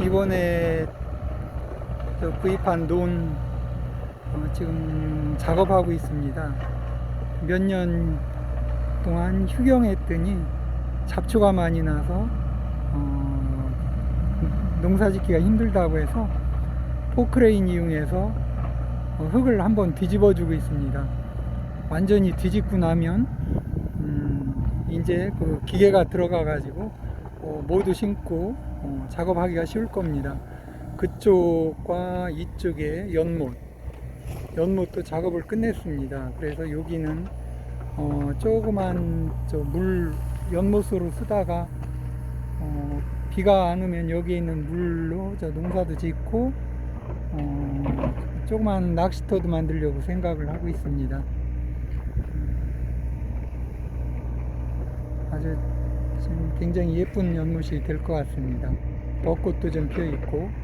이번에 저 구입한 논 어, 지금 작업하고 있습니다. 몇 년 동안 휴경했더니 잡초가 많이 나서 어, 농사짓기가 힘들다고 해서 포크레인 이용해서 어, 흙을 한번 뒤집어 주고 있습니다. 완전히 뒤집고 나면 음, 이제 그 기계가 들어가 가지고 어, 모두 심고 어, 작업하기가 쉬울 겁니다. 그쪽과 이쪽에 연못, 연못도 작업을 끝냈습니다. 그래서 여기는 어, 조그만 저물 연못으로 쓰다가 어, 비가 안 오면 여기 있는 물로 저 농사도 짓고 어, 조그만 낚시터도 만들려고 생각을 하고 있습니다. 아주 굉장히 예쁜 연못이 될 것 같습니다. 벚꽃도 좀 피어 있고